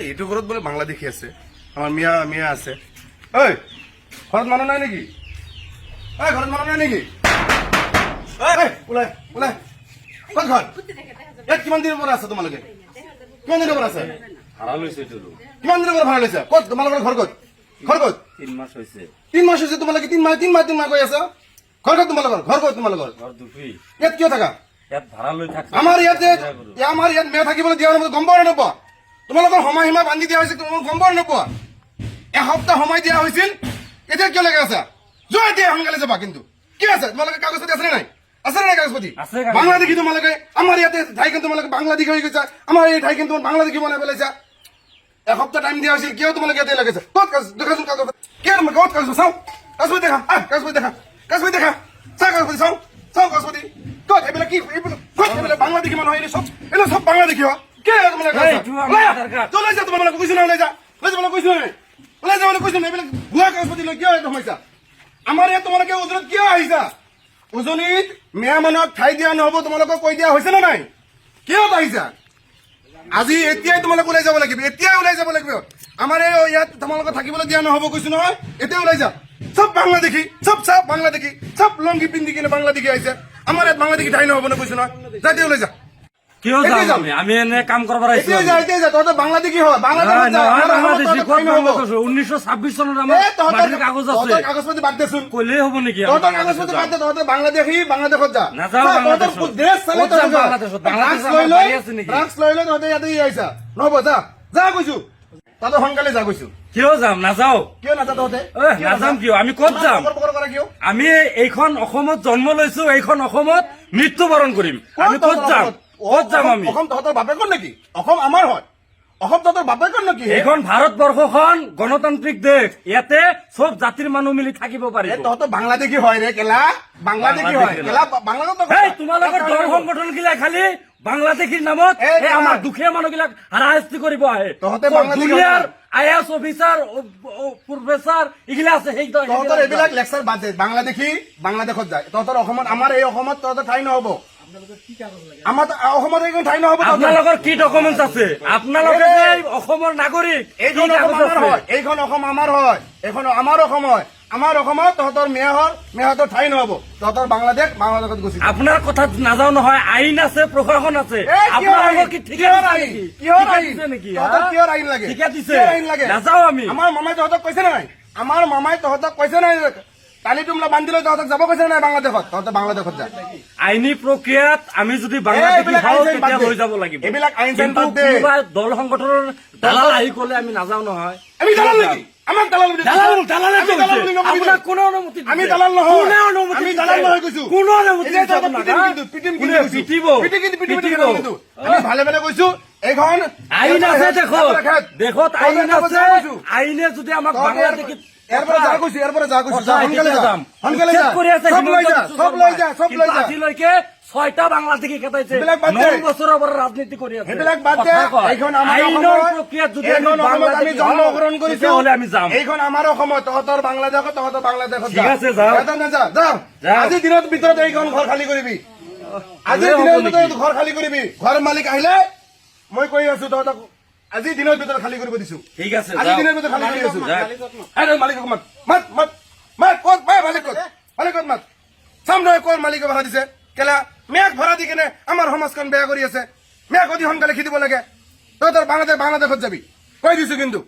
এই এইটো ঘৰত বোলে বাংলা দেখি আছে। আমাৰ মিয়া মিয়া আছে। ঐ ঘৰত মানুহ নাই নেকি? ঐ ঘৰত মানুহ নাই নেকি? ওলাই ওলাই। ক'ত ঘৰ? ইয়াত কিমান দিনৰ পৰা আছে তোমালোকে? কিমান দিনৰ পৰা আছে? ভাড়া লৈছে কিমান দিনৰ পৰা ভাড়া লৈছা? ক'ত? তোমালোকৰ ঘৰ ক'ত? ঘৰ ক'ত? তিন মাস হৈছে। তিন মাস হৈছে তোমালোকে তিন মাহ তিন মাহ তিন মাহ কৈ আছা? ঘৰ ক'ত তোমালোকৰ? ঘৰ ক'ত তোমালোকৰ? ঘৰ ইয়াত কিয় থাকা? আমাৰ ইয়াতে আমাৰ ইয়াত মেয়ে থাকিবলৈ দিয়া নাই গম পোৱা নে নোপোৱা তোমালোকৰ সময় সীমা বান্ধি দিয়া হৈছে তোমালোক গম পোৱা নোপোৱা? এসপ্তাহ সময় দিয়া হৈছিল এতিয়া কিয় লাগে আছা? যোৱা এতিয়া সোনকালে যাবা কিন্তু। কি আছে? তোমালোকে কাগজ পাতি আছে নে নাই? আছে নে নাই কাগজ পাতি? আছে কাগজ। বাংলা দেখি তোমালোকে আমাৰ ইয়াতে ঠাইখন তোমালোকে বাংলা হৈ গৈছা আমাৰ এই ঠাইখন তোমাৰ বাংলা দেখি বনাই পেলাইছা। এসপ্তাহ টাইম দিয়া হৈছিল কিয় তোমালোকে ইয়াতে লাগিছে ক'ত কাগজ দেখাচোন কাগজ। কিয় তোমালোকে ক'ত কাগজ চাওঁ। কাগজ পাতি দেখা। আহ কাগজ পাতি দেখা। কাগজ পাতি দেখা। চা কাগজ পাতি চাওঁ। চাওঁ কাগজ পাতি। ক'ত? এইবিলাক কি? এইবিলাক ক'ত? এইবিলাক বাংলা দেখি মানুহ এইবিলাক চব এইবিলাক চব বাংলা দেখি হয়। তোমালোকে আমাৰ ওলাই আহ। আধাৰ কাৰ্ড। তই ওলাই যা তোমালোকে কৈছো না ওলাই যা। ওলাই যাবলৈ কৈছো নাই ওলাই। যাবলৈ কৈছো নাই এইবিলাক ভুৱা কাগজ পাতি লৈ কিয় ইয়াত সোমাইছা আমাৰ ইয়াত তোমালোকে উজনিত কিয় আহিছা উজনিত মেয়া মানুহক ঠাই দিয়া নহ'ব তোমালোকক কৈ দিয়া হৈছে নে নাই? কিয় আহিছা আজি এতিয়াই তোমালোক ওলাই যাব লাগিব এতিয়াই ওলাই যাব লাগিব। আমাৰ এই ইয়াত তোমালোকক থাকিবলৈ দিয়া নহ'ব কৈছো নহয় এতিয়া ওলাই যা। চব বাংলা দেখি চব চব বাংলা দেখি চব লংগি পিন্ধি কিনে বাংলা দেখি আহিছে। আমাৰ ইয়াত বাংলা দেখি ঠাই নহ'ব ন কৈছো নহয়? যা এতিয়া ওলাই যা। যাম যাম। আমি এনে কাম হয় যা আমাৰ বাংলাদেশী উনিশশো ছাব্বিশ কাগজ আছে। বাদ হ'ব নেকি? বাদ দে বাংলাদেশত যা। বাংলাদেশত। চালে বাংলাদেশত? তহঁতে ইয়াতে নহ'ব যা যা তহঁতে সোনকালে যা কৈছো। কিয় যাম? নাযাও। কিয় নাযা তহঁতে? নাযাম কিয়? আমি ক'ত যাম? আমি এইখন অসমত জন্ম লৈছো এইখন অসমত মৃত্যুবৰণ কৰিম। আমি ক'ত যাম? অসমত? যাম আমি অসম তহঁতৰ বাপেকৰ নেকি? অসম আমাৰ হয়। অসম তহঁতৰ বাপেকৰ নেকি? এইখন ভাৰতবৰ্ষখন গণতান্ত্ৰিক দেশ। ইয়াতে চব জাতিৰ মানুহ মিলি থাকিব তহঁতৰ বাংলাদেশী হয় ৰে কেলা। বাংলাদেশী হয়। কেলা বাংলাদেশ তোমালোকৰ দল সংগঠন গিলা খালি বাংলাদেশীৰ নামত আমাৰ। দুখীয়া মানুহ গিলাক হাৰাশাস্তি কৰিব আহে। তহঁতে দুনিয়াৰ আই এছ অফিচাৰ প্ৰফেচাৰ এইগিলা আছে। সেই তহঁতৰ এইবিলাক লেকচাৰ বাদ দে। বাংলাদেশী বাংলাদেশত যায়। তহঁতৰ অসমত আমাৰ এই অসমত তহঁতৰ ঠাই নহ'ব। আপোনালোকৰ কি ডকুমেণ্ট আছে? আপোনালোকে অসমৰ নাগৰিক এইখন অসম আমাৰ হয় এইখন অসম আমাৰ হয় এইখন আমাৰ অসম হয়। আমাৰ অসমত তহঁতৰ মেয়ৰ মেয়হঁতৰ ঠাই নহ'ব। তহঁতৰ বাংলাদেশ বাংলাদেশত গুচি আপোনাৰ কথাত নাযাও নহয় আইন আছে প্ৰশাসন আছে? নাযাও আমি। আমাৰ মামাই তহঁতক কৈছে নাই? আমাৰ মামাই তহঁতক কৈছে নাই? কালি তোমলা বান্ধিলৈ তহঁতক যাব কৈছে নাই বাংলাদেশত? তহঁতে বাংলাদেশত যা। আইনী প্ৰক্ৰিয়াত আমি যদি বাংলাদেশী এইবিলাক হওঁ আইন চাইন বাদ তেতিয়া দে। লৈ যাব লাগিব। এইবিলাক আইন চাইন কিন্তু বাদ দে। কোনোবা দল সংগঠনৰ দালাল আহি ক'লে আমি নাযাওঁ নহয়। আমি দালাল নেকি? আমাক দালাল বুলি দালাল দালাল আপোনাক দে। অনুমতি আমি দালাল নহয়। কোনে অনুমতি আমি দিছে? দালাল নহয় কৈছো। কোনে অনুমতি পিটিম কিন্তু, কিন্তু কিন্তু, ভালে ভালে কৈছো। এইখন আইন আছে দেশত দেশত আইন আছে। আইনে যদি আমাক তহঁতে বাংলাদেশী ইয়াৰ পৰা যা কৈছো ইয়াৰ পৰা যা কৈছো যা কথা সোনকালে কেতিয়া যা যাম? সোনকালে উচ্ছেদ যা। কৰি আছে চব লৈ হিমন্ত যা বিশ্ব চব লৈ যা শৰ্মাই। চব লৈ কিন্তু যা আজিলৈকে ছয়টা বাংলাদেশী খেদাইছে সেইবিলাক বাদ ন দে। বছৰৰ পৰা ৰাজনীতি কৰি আছে। আইনৰ প্ৰক্ৰিয়াত যদি আমি জন্মগ্ৰহণ কৰিছো তেতিয়াহ'লে আমি যাম। এইখন আমাৰ অসমত তহঁতৰ বাংলাদেশত তহঁতৰ বাংলাদেশত ঠিক আছে, যাওঁ। আজিৰ দিনৰ ভিতৰত এইখন ঘৰ খালী কৰিবি। আজিৰ দিনৰ ভিতৰত ঘৰ খালী কৰিবি। ঘৰ মালিক আহিলে মই কৈ আছো তহঁতক আজি দিনৰ ভিতৰত খালী কৰিব দিছো। ঠিক আছে আজি দিনৰ ভিতৰত খালী কৰি আছো। মালিকক মাত। মাত মাত মাত ক'ত মাত মালিক ক'ত মাত। চাম নহয় ক'ৰ মালিকে ভাড়া দিছে। কেলা মেঘ ভাড়া দি কেনে আমাৰ সমাজখন বেয়া কৰি আছে। মেঘ অতি সোনকালে খেদিব লাগে। তহঁতৰ বাংলাদেশ বাংলাদেশত যাবি। কৈ দিছো কিন্তু।